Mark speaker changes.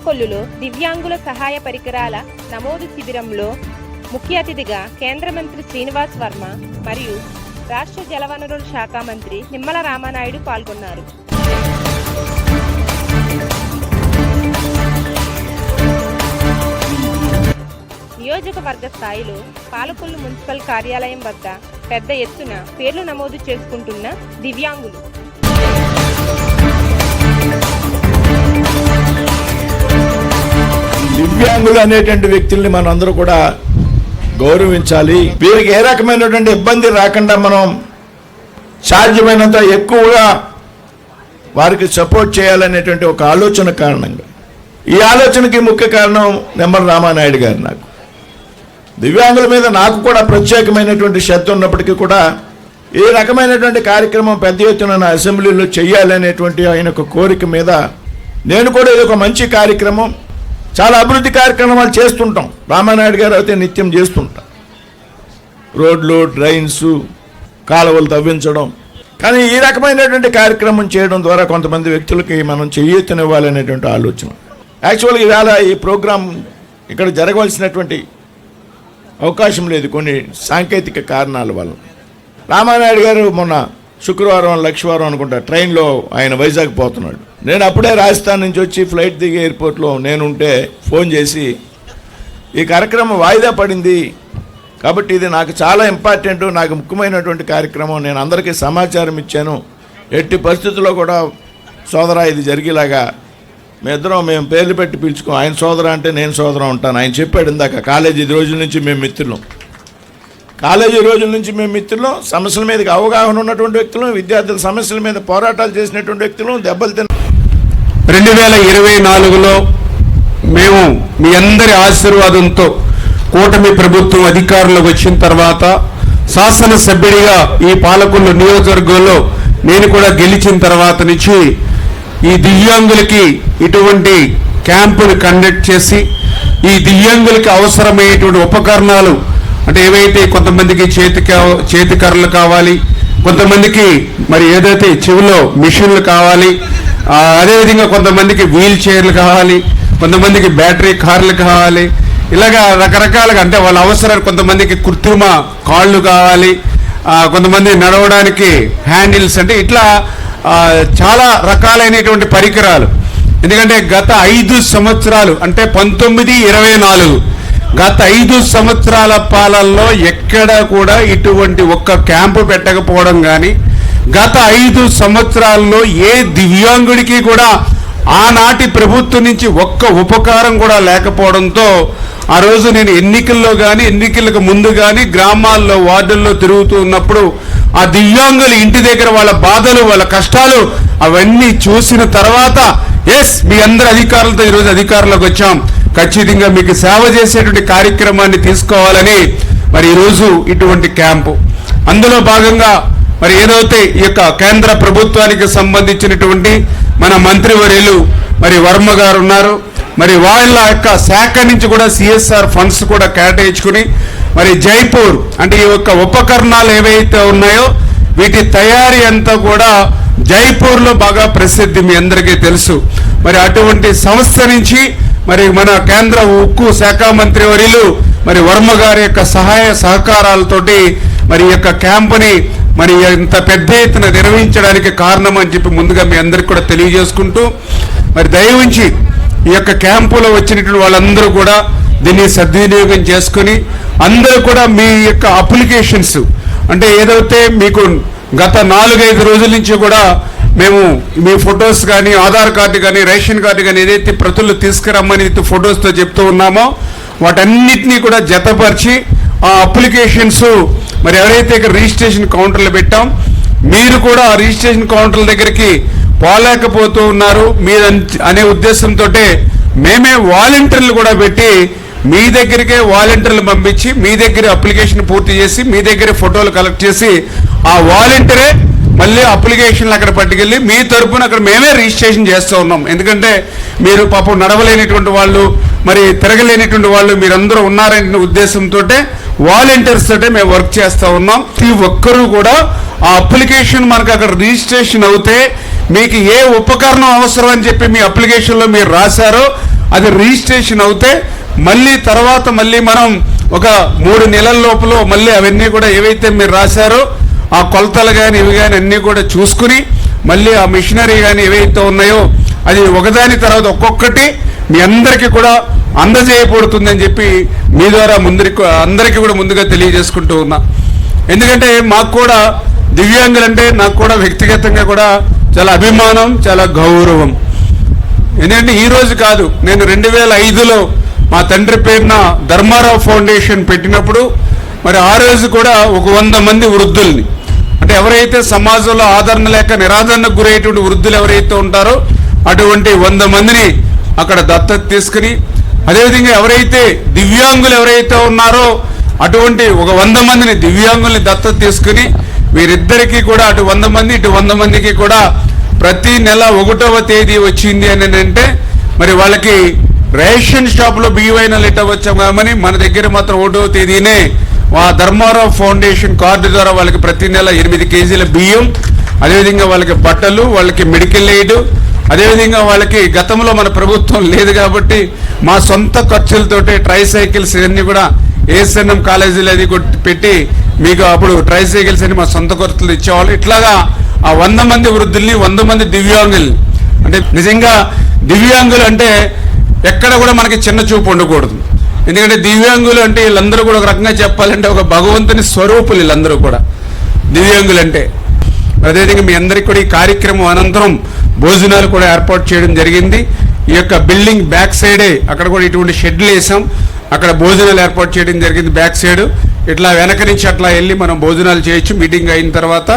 Speaker 1: పాలకొల్లులో దివ్యాంగుల సహాయ పరికరాల నమోదు శిబిరంలో ముఖ్య అతిథిగా కేంద్ర మంత్రి శ్రీనివాస్ వర్మ మరియు రాష్ట్ర జలవనరుల శాఖ మంత్రి నిమ్మల రామానాయుడు పాల్గొన్నారు. నియోజకవర్గ స్థాయిలో పాలకొల్లు మున్సిపల్ కార్యాలయం వద్ద పెద్ద ఎత్తున పేర్లు నమోదు చేసుకుంటున్న దివ్యాంగులు
Speaker 2: దివ్యాంగులు అనేటువంటి వ్యక్తుల్ని మనం అందరూ కూడా గౌరవించాలి. వీరికి ఏ రకమైనటువంటి ఇబ్బంది రాకుండా మనం సాధ్యమైనంత ఎక్కువగా వారికి సపోర్ట్ చేయాలనేటువంటి ఒక ఆలోచన కారణంగా. ఈ ఆలోచనకి ముఖ్య కారణం నెమ్మల రామానాయుడు గారు నాకు. దివ్యాంగుల మీద నాకు కూడా ప్రత్యేకమైనటువంటి శ్రద్ధ ఉన్నప్పటికీ కూడా ఏ రకమైనటువంటి కార్యక్రమం పెద్ద ఎత్తున నా అసెంబ్లీలో చేయాలనేటువంటి ఆయన ఒక కోరిక మీద నేను కూడా ఇది ఒక మంచి కార్యక్రమం. చాలా అభివృద్ధి కార్యక్రమాలు చేస్తుంటాం. రామానాయుడు గారు అయితే నిత్యం చేస్తుంటాం. రోడ్లు డ్రైన్స్ కాలువలు తవ్వించడం. కానీ ఈ రకమైనటువంటి కార్యక్రమం చేయడం ద్వారా కొంతమంది వ్యక్తులకి మనం చెయ్యెత్తనివ్వాలనేటువంటి ఆలోచన. యాక్చువల్గా ఇవాళ ఈ ప్రోగ్రాం ఇక్కడ జరగవలసినటువంటి అవకాశం లేదు కొన్ని సాంకేతిక కారణాల వల్ల. రామానాయుడు గారు మొన్న శుక్రవారం లక్షవారం అనుకుంటా ట్రైన్లో ఆయన వైజాగ్ పోతున్నాడు. నేను అప్పుడే రాజస్థాన్ నుంచి వచ్చి ఫ్లైట్ దిగే ఎయిర్పోర్ట్లో నేనుంటే ఫోన్ చేసి ఈ కార్యక్రమం వాయిదా పడింది. కాబట్టి ఇది నాకు చాలా ఇంపార్టెంట్ నాకు ముఖ్యమైనటువంటి కార్యక్రమం. నేను అందరికీ సమాచారం ఇచ్చాను. ఎట్టి పరిస్థితుల్లో కూడా సోదరా ఇది జరిగేలాగా మీ ఇద్దరం మేము పేర్లు పెట్టి పిలుచుకో ఆయన సోదర అంటే నేను సోదరం ఉంటాను. ఆయన చెప్పాడు ఇందాక కాలేజీ రోజుల నుంచి మేము మిత్రులం. కాలేజీ రోజుల నుంచి మేము మిత్రులం. సమస్యల మీదకి అవగాహన ఉన్నటువంటి వ్యక్తులు. విద్యార్థుల సమస్యల మీద పోరాటాలు చేసినటువంటి వ్యక్తులు. దెబ్బలు తిన్న
Speaker 3: రెండు వేల ఇరవై నాలుగులో మేము మీ అందరి ఆశీర్వాదంతో కూటమి ప్రభుత్వం అధికారంలోకి వచ్చిన తర్వాత శాసనసభ్యుడిగా ఈ పాలకొల్లు నియోజకవర్గంలో నేను కూడా గెలిచిన తర్వాత నుంచి ఈ దివ్యాంగులకి ఇటువంటి క్యాంపులు కండక్ట్ చేసి ఈ దివ్యాంగులకి అవసరమయ్యేటువంటి ఉపకరణాలు అంటే ఏవైతే కొంతమందికి చేతి చేతికర్రలు కావాలి కొంతమందికి మరి ఏదైతే చెవిలో మిషన్లు కావాలి అదేవిధంగా కొంతమందికి వీల్ చైర్లు కావాలి కొంతమందికి బ్యాటరీ కార్లు కావాలి ఇలాగా రకరకాలుగా అంటే వాళ్ళ అవసరాలు కొంతమందికి కృత్రిమ కాళ్ళు కావాలి కొంతమంది నడవడానికి హ్యాండిల్స్ అంటే ఇట్లా చాలా రకాలైనటువంటి పరికరాలు. ఎందుకంటే గత ఐదు సంవత్సరాలు అంటే పంతొమ్మిది ఇరవై నాలుగు గత ఐదు సంవత్సరాల పాలనలో ఎక్కడ కూడా ఇటువంటి ఒక్క క్యాంపు పెట్టకపోవడం కానీ గత ఐదు సంవత్సరాల్లో ఏ దివ్యాంగుడికి కూడా ఆనాటి ప్రభుత్వం నుంచి ఒక్క ఉపకారం కూడా లేకపోవడంతో ఆ రోజు నేను ఎన్నికల్లో కానీ ఎన్నికలకు ముందు కానీ గ్రామాల్లో వార్డుల్లో తిరుగుతూ ఉన్నప్పుడు ఆ దివ్యాంగుల ఇంటి దగ్గర వాళ్ళ బాధలు వాళ్ళ కష్టాలు అవన్నీ చూసిన తర్వాత ఎస్ మీ అందరి అధికారులతో ఈరోజు అధికారంలోకి వచ్చాం. ఖచ్చితంగా మీకు సేవ చేసేటువంటి కార్యక్రమాన్ని తీసుకోవాలని మరి ఈరోజు ఇటువంటి క్యాంపు. అందులో భాగంగా మరి ఏదైతే ఈ యొక్క కేంద్ర ప్రభుత్వానికి సంబంధించినటువంటి మన మంత్రివర్యులు మరి వర్మ గారు ఉన్నారు మరి వాళ్ళ యొక్క శాఖ నుంచి కూడా సిఎస్ఆర్ ఫండ్స్ కూడా కేటాయించుకుని మరి జైపూర్ అంటే ఈ యొక్క ఉపకరణాలు ఏవైతే ఉన్నాయో వీటి తయారీ అంతా కూడా జైపూర్లో బాగా ప్రసిద్ధి మీ అందరికీ తెలుసు. మరి అటువంటి సంస్థ నుంచి మరి మన కేంద్ర ఉక్కు శాఖ మంత్రి వర్యులు మరి వర్మ గారి యొక్క సహాయ సహకారాలతోటి మరి యొక్క క్యాంపుని మరి ఇంత పెద్ద ఎత్తున నిర్వహించడానికి కారణం అని చెప్పి ముందుగా మీ అందరికి కూడా తెలియజేసుకుంటూ మరి దయవుంచి ఈ యొక్క క్యాంపులో వచ్చినటువంటి వాళ్ళందరూ కూడా దీన్ని సద్వినియోగం చేసుకొని అందరూ కూడా మీ యొక్క అప్లికేషన్స్ అంటే ఏదైతే మీకు గత నాలుగైదు రోజుల నుంచి కూడా మేము మీ ఫొటోస్ కానీ ఆధార్ కార్డు కానీ రేషన్ కార్డు కానీ ఏదైతే ప్రతులు తీసుకురమ్మని ఫొటోస్తో చెప్తూ ఉన్నామో వాటన్నిటినీ కూడా జతపరిచి ఆ అప్లికేషన్స్ మరి ఎవరైతే ఇక్కడ రిజిస్ట్రేషన్ కౌంటర్లు పెట్టాం మీరు కూడా ఆ రిజిస్ట్రేషన్ కౌంటర్ల దగ్గరికి పోలేకపోతూ ఉన్నారు. మీరు అనే ఉద్దేశంతో మేమే వాలంటీర్లు కూడా పెట్టి మీ దగ్గరికే వాలంటీర్లు పంపించి మీ దగ్గర అప్లికేషన్ పూర్తి చేసి మీ దగ్గర ఫోటోలు కలెక్ట్ చేసి ఆ వాలంటీరే మళ్ళీ అప్లికేషన్లు అక్కడ పట్టుకెళ్ళి మీ తరపున అక్కడ మేమే రిజిస్ట్రేషన్ చేస్తూ ఉన్నాం. ఎందుకంటే మీరు పాపం నడవలేనిటువంటి వాళ్ళు మరి తిరగలేనిటువంటి వాళ్ళు మీరందరూ ఉన్నారనే ఉద్దేశంతో వాలంటీర్స్ తోటే మేము వర్క్ చేస్తూ ఉన్నాం. ప్రతి ఒక్కరూ కూడా ఆ అప్లికేషన్ మనకు అక్కడ రిజిస్ట్రేషన్ అవుతే మీకు ఏ ఉపకరణం అవసరం అని చెప్పి మీ అప్లికేషన్లో మీరు రాశారో అది రిజిస్ట్రేషన్ అవుతే మళ్ళీ తర్వాత మళ్ళీ మనం ఒక మూడు నెలల లోపల మళ్ళీ అవన్నీ కూడా ఏవైతే మీరు రాశారో ఆ కొలతలు కానీ ఇవి కానీ అన్నీ కూడా చూసుకుని మళ్ళీ ఆ మిషనరీ కానీ ఏవైతే ఉన్నాయో అది ఒకదాని తర్వాత ఒక్కొక్కటి మీ అందరికీ కూడా అందజేయబడుతుందని చెప్పి మీ ద్వారా ముందరికి అందరికీ కూడా ముందుగా తెలియజేసుకుంటూ ఉన్నా. ఎందుకంటే మాకు కూడా దివ్యాంగులంటే నాకు కూడా వ్యక్తిగతంగా కూడా చాలా అభిమానం చాలా గౌరవం. ఎందుకంటే ఈరోజు కాదు నేను రెండు వేల ఐదులో మా తండ్రి పేరున ధర్మారావు ఫౌండేషన్ పెట్టినప్పుడు మరి ఆ రోజు కూడా ఒక వంద మంది వృద్ధుల్ని అంటే ఎవరైతే సమాజంలో ఆదరణ లేక నిరాదరణకు గురయ్యేటువంటి వృద్ధులు ఎవరైతే ఉంటారో అటువంటి వంద మందిని అక్కడ దత్తత తీసుకుని అదేవిధంగా ఎవరైతే దివ్యాంగులు ఎవరైతే ఉన్నారో అటువంటి ఒక వంద మందిని దివ్యాంగుల్ని దత్తత తీసుకుని వీరిద్దరికీ కూడా అటు వంద మంది ఇటు వంద మందికి కూడా ప్రతి నెల ఒకటవ తేదీ వచ్చింది అని అంటే మరి వాళ్ళకి రేషన్ షాప్లో బియ్యమైన లిటర్ వచ్చామని మన దగ్గర మాత్రం ఒకటవ తేదీనే ఆ ధర్మారావు ఫౌండేషన్ కార్డు ద్వారా వాళ్ళకి ప్రతి నెల ఎనిమిది కేజీల బియ్యం అదేవిధంగా వాళ్ళకి బట్టలు వాళ్ళకి మెడికల్ ఎయిడ్ అదేవిధంగా వాళ్ళకి గతంలో మన ప్రభుత్వం లేదు కాబట్టి మా సొంత ఖర్చులతోటి ట్రై సైకిల్స్ ఇవన్నీ కూడా ఏఎస్ఎన్ఎం కాలేజీలు అది కొట్టి పెట్టి మీకు అప్పుడు ట్రై సైకిల్స్ అని మా సొంత ఖర్చులు ఇచ్చేవాళ్ళు. ఇట్లాగా ఆ వంద మంది వృద్ధుల్ని వంద మంది దివ్యాంగుల్ని అంటే నిజంగా దివ్యాంగులు అంటే ఎక్కడ కూడా మనకి చిన్న చూపు ఉండకూడదు. ఎందుకంటే దివ్యాంగులు అంటే వీళ్ళందరూ కూడా ఒక రకంగా చెప్పాలంటే ఒక భగవంతుని స్వరూపులు వీళ్ళందరూ కూడా. దివ్యాంగులు అంటే. అదేవిధంగా మీ అందరికీ కూడా ఈ కార్యక్రమం అనంతరం భోజనాలు కూడా ఏర్పాటు చేయడం జరిగింది. ఈ యొక్క బిల్డింగ్ బ్యాక్ సైడే అక్కడ కూడా ఇటువంటి షెడ్లు వేసాం. అక్కడ భోజనాలు ఏర్పాటు చేయడం జరిగింది బ్యాక్ సైడ్. ఇట్లా వెనక నుంచి అట్లా వెళ్ళి మనం భోజనాలు చేయొచ్చు. మీటింగ్ అయిన తర్వాత